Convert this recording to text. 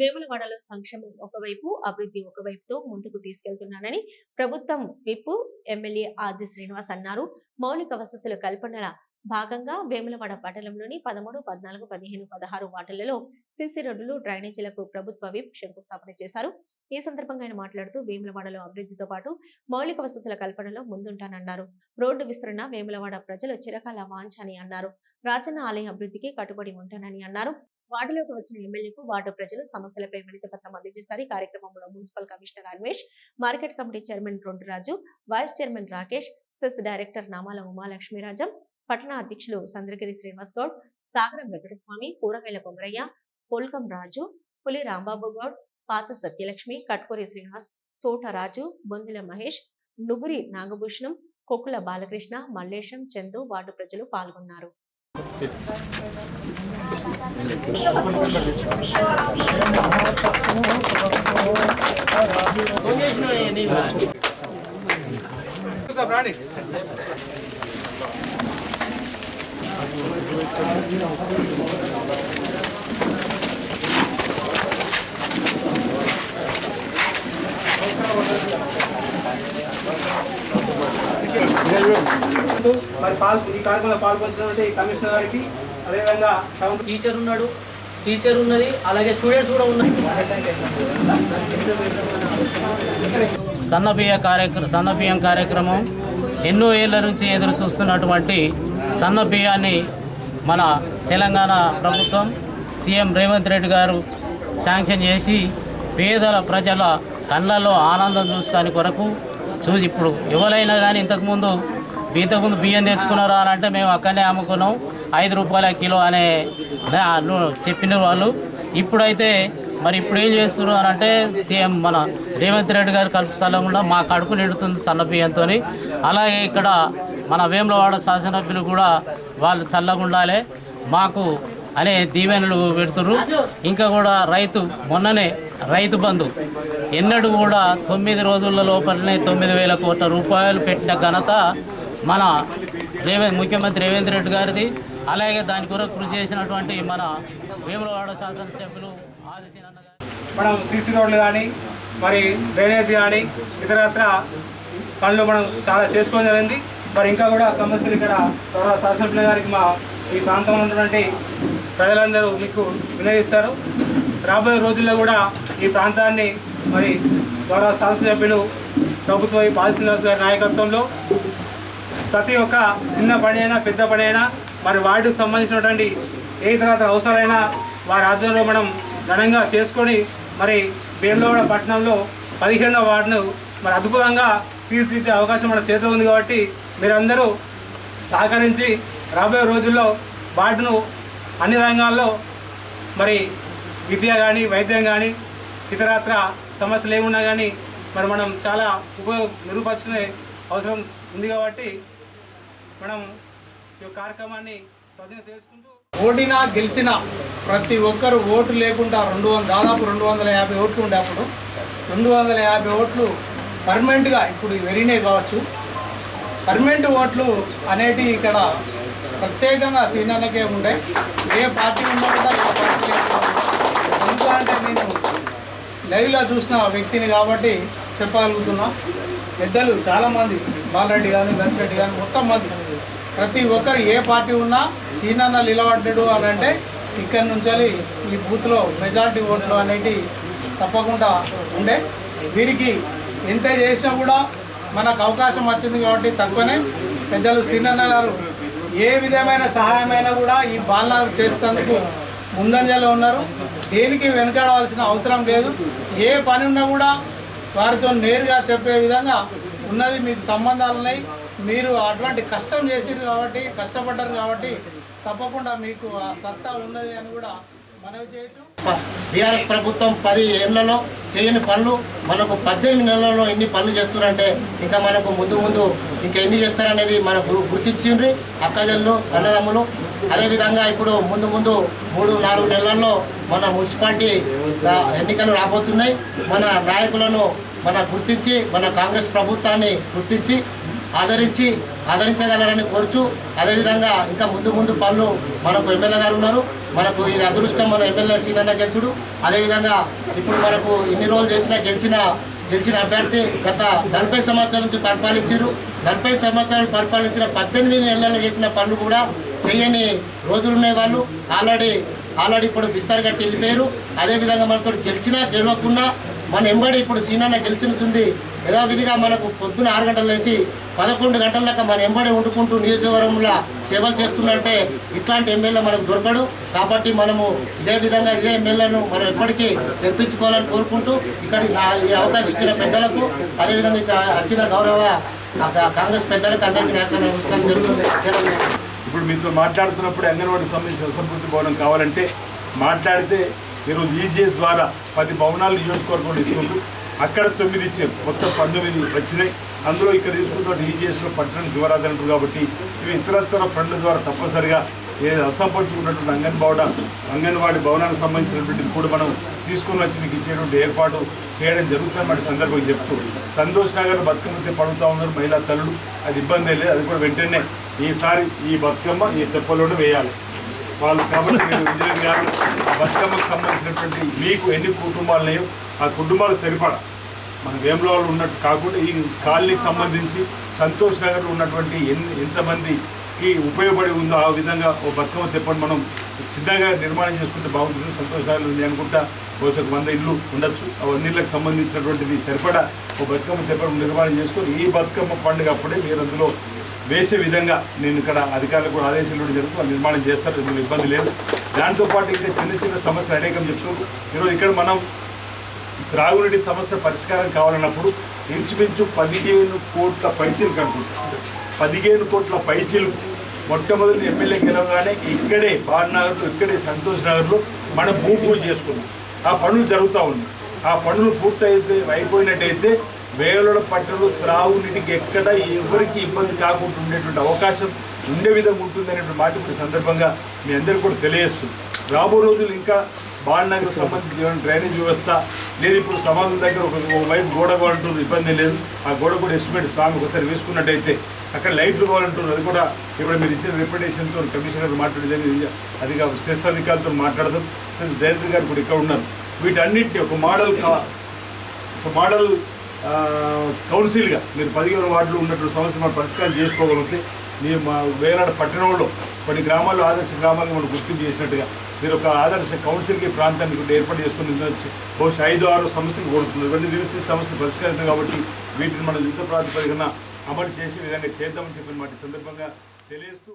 వేములవాడలో సంక్షేమం ఒకవైపు అభివృద్ధి ఒకవైపుతో ముందుకు తీసుకెళ్తున్నానని ప్రభుత్వం విప్ ఎమ్మెల్యే ఆది శ్రీనివాస్ అన్నారు. మౌలిక వసతుల కల్పనల భాగంగా వేములవాడ పట్టణంలోని పదమూడు పద్నాలుగు పదిహేను పదహారు వార్డులలో సిసి రోడ్డులు డ్రైనేజీలకు ప్రభుత్వ విప్ శంకుస్థాపన చేశారు. ఈ సందర్భంగా ఆయన మాట్లాడుతూ వేములవాడలో అభివృద్ధితో పాటు మౌలిక వసతుల కల్పనలో ముందుంటానన్నారు. రోడ్డు విస్తరణ వేములవాడ ప్రజలు చిరకాల వాంఛ అని అన్నారు. రాజన్న ఆలయ అభివృద్ధికి కట్టుబడి ఉంటానని అన్నారు. వార్డులోకి వచ్చిన ఎమ్మెల్యేకు వార్డు ప్రజలు సమస్యలపై వినతి పత్రం అందజేశారు. ఈ కార్యక్రమంలో municipal commissioner Anvesh market committee chairman Ronduraju vice chairman Rakesh cess director Namala Umalakshmirajam పట్టణ అధ్యక్షులు సంద్రగిరి శ్రీనివాస్ గౌడ్ సాగరం వెంకటస్వామి కూరగాయల కొమరయ్య పోల్కం రాజు పులి రాంబాబు గౌడ్ పాత సత్యలక్ష్మి కట్కూరి శ్రీనివాస్ తోట రాజు బొందుల మహేష్ నుగురి నాగభూషణం కొక్కుల బాలకృష్ణ మల్లేశం చందు వార్డు ప్రజలు పాల్గొన్నారు. రాణి మరి ఈ కార్యక్రమంలో పాల్గొంచినటువంటి కమిషనర్ గారికి అదేవిధంగా టీచర్ ఉన్నాడు. టీచర్ ఉన్నది. అలాగే స్టూడెంట్స్ కూడా ఉన్నాయి. సన్నబియ్య కార్యక్రమం సన్నబియ్యం కార్యక్రమం ఎన్నో ఏళ్ళ నుంచి ఎదురు చూస్తున్నటువంటి సన్న మన తెలంగాణ ప్రభుత్వం సీఎం రేవంత్ రెడ్డి గారు శాంక్షన్ చేసి పేదల ప్రజల కళ్ళల్లో ఆనందం చూసుకొని కొరకు చూసి ఇప్పుడు ఎవరైనా కానీ ఇంతకుముందు ఇంతకుముందు బియ్యం తెచ్చుకున్నారా అని అంటే మేము అక్కడనే అమ్ముకున్నాం. ఐదు రూపాయల కిలో అనే చెప్పిన వాళ్ళు. ఇప్పుడైతే మరి ఇప్పుడు ఏం చేస్తున్నారు అని అంటే సీఎం మన రేవంత్ రెడ్డి గారు కలుపు స్థలంలో మా కడుపు నిండుతుంది సన్న బియ్యంతో అలాగే ఇక్కడ మన వేములవాడ శాసనసభ్యులు కూడా వాళ్ళు చల్లగా ఉండాలి. మాకు అనే దీవెనలు పెడుతున్నారు ఇంకా కూడా రైతు మొన్ననే రైతు బంధు. ఎన్నడూ కూడా తొమ్మిది రోజుల లోపలనే తొమ్మిది వేల కోట్ల రూపాయలు పెట్టిన ఘనత మన రేవంత్ ముఖ్యమంత్రి రేవంత్ రెడ్డి గారిది. అలాగే దాని కొరకు కృషి చేసినటువంటి మన వేములవాడ శాసనసభ్యులు ఆదిశీనన్న మనం సీసీ రోడ్లు కానీ మరి డ్రైనేజ్ కానీ ఇతరత్ర పనులు మనం చాలా చేసుకోవడం జరిగింది. మరి ఇంకా కూడా సమస్యలు ఇక్కడ త్వరగా శాసనసభ్యుల గారికి మా ఈ ప్రాంతంలో ఉన్నటువంటి ప్రజలందరూ మీకు వినియోగిస్తారు. రాబోయే రోజుల్లో కూడా ఈ ప్రాంతాన్ని మరి గౌరవ శాసనసభ్యులు ప్రభుత్వ ఈ బాల గారి నాయకత్వంలో ప్రతి ఒక్క చిన్న పని అయినా పెద్ద పని అయినా మరి వార్డుకు సంబంధించినటువంటి ఏ తర్వాత అవసరాలైనా వారి ఆధ్వర్యంలో మనం ఘనంగా చేసుకొని మరి బేర్లవాడ పట్టణంలో పదిహేనవ వార్డును మరి అద్భుతంగా తీర్చిదిద్దే అవకాశం మన చేతిలో ఉంది కాబట్టి మీరందరూ సహకరించి రాబోయే రోజుల్లో వార్డును అన్ని రంగాల్లో మరి విద్య కానీ వైద్యం కానీ ఇతరత్ర సమస్యలు ఏమున్నా కానీ మరి మనం చాలా ఉపయోగ మెరుగుపరుచుకునే అవసరం ఉంది కాబట్టి మనం ఈ కార్యక్రమాన్ని సద్వినియోగం చేసుకుంటూ ఓడినా గెలిచినా ప్రతి ఒక్కరు ఓటు లేకుండా రెండు వందల దాదాపు రెండు వందల యాభై ఓట్లు ఉండే అప్పుడు రెండు వందల యాభై ఓట్లు పర్మనెంట్గా ఇప్పుడు వెరినాయి కావచ్చు. పర్మనెంట్ ఓట్లు అనేటి ఇక్కడ ప్రత్యేకంగా సీనియర్లకే ఉండే. ఏ పార్టీ ఉన్నా కూడా ఏ పార్టీ ఎందుకంటే నేను లైవ్లో చూసిన వ్యక్తిని కాబట్టి చెప్పగలుగుతున్నా. పెద్దలు చాలామంది బాలరెడ్డి కానీ లక్ష్రెడ్డి కానీ మొత్తం మంది. ప్రతి ఒక్కరు ఏ పార్టీ ఉన్నా సీనన్న నిలబడ్డాడు అని అంటే ఇక్కడి నుంచి ఈ బూత్లో మెజార్టీ ఓట్లు అనేటి తప్పకుండా ఉండే. వీరికి ఎంత చేసినా కూడా మనకు అవకాశం వచ్చింది కాబట్టి తక్కువనే. పెద్దలు సీనన్న గారు ఏ విధమైన సహాయమైనా కూడా ఈ బాలనాలు చేసేందుకు ముందంజలో ఉన్నారు. దేనికి వెనకాడవలసిన అవసరం లేదు. ఏ పని ఉన్నా కూడా వారితో నేరుగా చెప్పే విధంగా ఉన్నది. మీకు సంబంధాలు ఉన్నాయి మీరు అటువంటి కష్టం చేసిరు కాబట్టి కష్టపడ్డారు కాబట్టి తప్పకుండా మీకు ఆ సత్తా ఉన్నది అని కూడా మనవి చేయొచ్చు. బీఆర్ఎస్ ప్రభుత్వం పది ఏళ్ళలో చేయని పనులు మనకు పద్దెనిమిది నెలలలో ఎన్ని పనులు చేస్తున్నారంటే ఇంకా మనకు ముందు ముందు ఇంకా ఎన్ని చేస్తారనేది మనకు గుర్తించిండ్రి అక్కజల్లు అన్నదమ్ములు. అదేవిధంగా ఇప్పుడు ముందు ముందు మూడు నాలుగు నెలల్లో మన మున్సిపాలిటీ ఎన్నికలు రాబోతున్నాయి. మన నాయకులను మన గుర్తించి మన కాంగ్రెస్ ప్రభుత్వాన్ని గుర్తించి ఆదరించి ఆదరించగలరని కోరుచు అదేవిధంగా ఇంకా ముందు ముందు పనులు మనకు ఎమ్మెల్యే గారు ఉన్నారు. మనకు ఇది అదృష్టం మన ఎమ్మెల్యే సీనన్న గెలుచుడు. అదేవిధంగా ఇప్పుడు మనకు ఇన్ని రోజులు చేసిన గెలిచిన గెలిచిన అభ్యర్థి గత నలభై సంవత్సరాల నుంచి పరిపాలించారు. నలభై సంవత్సరాలు పరిపాలించిన పద్దెనిమిది నెలలు చేసిన పనులు కూడా చేయని రోజులు ఉండేవాళ్ళు వాళ్ళు ఆల్రెడీ ఆల్రెడీ ఇప్పుడు బిస్తర్ కట్టి వెళ్ళిపోయారు అదేవిధంగా మనతో గెలిచినా గెలవకుండా మన ఎంబడి ఇప్పుడు సీనన్న గెలిచినతుంది యథావిధిగా మనకు పొద్దున ఆరు గంటలు వేసి పదకొండు గంటల దాకా మన ఎంబడి వండుకుంటూ నియోజకవర్గంలో సేవలు చేస్తున్నంటే ఇట్లాంటి ఎమ్మెల్యే మనకు దొరకడు. కాబట్టి మనము ఇదే విధంగా ఇదే ఎమ్మెల్యేను మనం ఎప్పటికీ తెప్పించుకోవాలని కోరుకుంటూ ఇక్కడ ఈ అవకాశం ఇచ్చిన పెద్దలకు అదేవిధంగా వచ్చిన గౌరవ కాంగ్రెస్ పెద్దలకు అందరికీ నేతలు నమస్కారం జరుగుతుంది ఇప్పుడు మీతో మాట్లాడుతున్నప్పుడు అంగన్వాడీకి సంబంధించిన అసంపూర్తి భవనం కావాలంటే మాట్లాడితే ఈరోజు ఈజీఎస్ ద్వారా పది భవనాలు నియోజకవర్గంలో ఇస్తుంటూ అక్కడ తొమ్మిది ఇచ్చారు. మొత్తం పంతొమ్మిది వచ్చినాయి. అందులో ఇక్కడ తీసుకున్న ఈజీఎస్లో పట్టడానికి ఇవ్వరాదు అంటారు కాబట్టి ఇవి ఇతరత్ర ఫండ్ల ద్వారా తప్పనిసరిగా ఏ అసంపూర్తి అంగన్వాడ అంగన్వాడీ భవనానికి సంబంధించినటువంటిది కూడా మనం తీసుకుని వచ్చి మీకు ఇచ్చేటువంటి ఏర్పాటు చేయడం జరుగుతుందన్నమాట సందర్భం చెప్తూ సంతోష్ నగర్ బతుకమ్మ పడుతూ ఉన్నారు మహిళా తల్లులు. అది ఇబ్బంది లేదు. అది కూడా వెంటనే ఈసారి ఈ బతుకమ్మ ఈ తెప్పలోనే వేయాలి. వాళ్ళు కాబట్టి మీరు ఇంజనీర్ గారు బతుకమ్మకు సంబంధించినటువంటి మీకు ఎన్ని కుటుంబాలు లేవు ఆ కుటుంబాలు సరిపడా. మన వేములవాళ్ళు ఉన్నట్టు కాకుండా ఈ కాలనీకి సంబంధించి సంతోష్ నగర్లో ఉన్నటువంటి ఎన్ని ఎంతమందికి ఉపయోగపడి ఉందో ఆ విధంగా ఓ బతుకమ్మ తెప్పని మనం చిన్నగా నిర్మాణం చేసుకుంటే బాగుంటుంది. సంతోష్ నగర్లో ఉంది అనుకుంటా బహుశా వంద ఇల్లు ఉండొచ్చు. ఆ వంద ఇళ్ళకి సంబంధించినటువంటిది సరిపడా ఓ బతుకమ్మ తెప్పని నిర్మాణం చేసుకొని ఈ బతుకమ్మ పండుగ అప్పుడే మీరు అందులో వేసే విధంగా నేను ఇక్కడ అధికారులకు కూడా ఆదేశాలు జరుగుతుంది. వాళ్ళు నిర్మాణం చేస్తారు ఇందులో ఇబ్బంది లేదు. దాంతోపాటు ఇంకా చిన్న చిన్న సమస్యలు అనేకం చెప్తున్నారు. ఈరోజు ఇక్కడ మనం త్రాగునీటి సమస్య పరిష్కారం కావాలన్నప్పుడు ఇంచుమించు పదిహేను కోట్ల పైచీలు కనుకుంటాం పదిహేను కోట్ల పైచీలు మొట్టమొదటి ఎమ్మెల్యే గెలవగానే ఇక్కడే బాలనగర్లో ఇక్కడే సంతోష్ నగర్లో మనం భూమి పూజ చేసుకున్నాం ఆ పనులు జరుగుతూ ఉంది ఆ పనులు పూర్తయితే అయిపోయినట్టయితే వేలుల పట్టణంలో త్రాగునీటికి ఎక్కడ ఎవరికి ఇబ్బంది కాకుండా ఉండేటువంటి అవకాశం ఉండే విధంగా ఉంటుంది అనేటువంటి మాట ఇప్పుడు సందర్భంగా మీ అందరికీ కూడా తెలియజేస్తుంది. రాబో రోజులు ఇంకా బాలనగర్ సంబంధించిన డ్రైనేజ్ వ్యవస్థ లేదు ఇప్పుడు సమాజం దగ్గర ఒక వైపు గోడ కావాలంటున్నారు ఇబ్బంది లేదు. ఆ గోడ కూడా ఎస్టిమేట్ స్వామి ఒకసారి వేసుకున్నట్టయితే అక్కడ లైట్లు కావాలంటున్నారు అది కూడా ఇప్పుడు మీరు ఇచ్చిన రిప్రజెంటేషన్తో కమిషనర్ మాట్లాడేది అది సెస్ అధికారులతో మాట్లాడదాం. సెస్ డైరెక్టర్ గారు కూడా ఇక్కడ ఉన్నారు. వీటన్నింటినీ ఒక మోడల్ ఒక మోడల్ కౌన్సిల్గా మీరు పదిహేను వార్డులు ఉన్నటువంటి సమస్య మనం పరిష్కారం చేసుకోగలిగితే మా వేలాడ పట్టణంలో కొన్ని గ్రామాల్లో ఆదర్శ గ్రామాలను మనం గుర్తింపు చేసినట్టుగా మీరు ఒక ఆదర్శ కౌన్సిల్కి ప్రాంతాన్ని కూడా ఏర్పాటు చేసుకుని బహుశా ఐదు ఆరు సమస్యలు కోరుతున్నారు. ఇవన్నీ తెలిస్తే సమస్యలు పరిష్కరించాం కాబట్టి వీటిని మనం యుద్ధ ప్రాతిపదికన అమలు చేసే విధంగా చేద్దామని చెప్పిన మాట సందర్భంగా తెలియస్తూ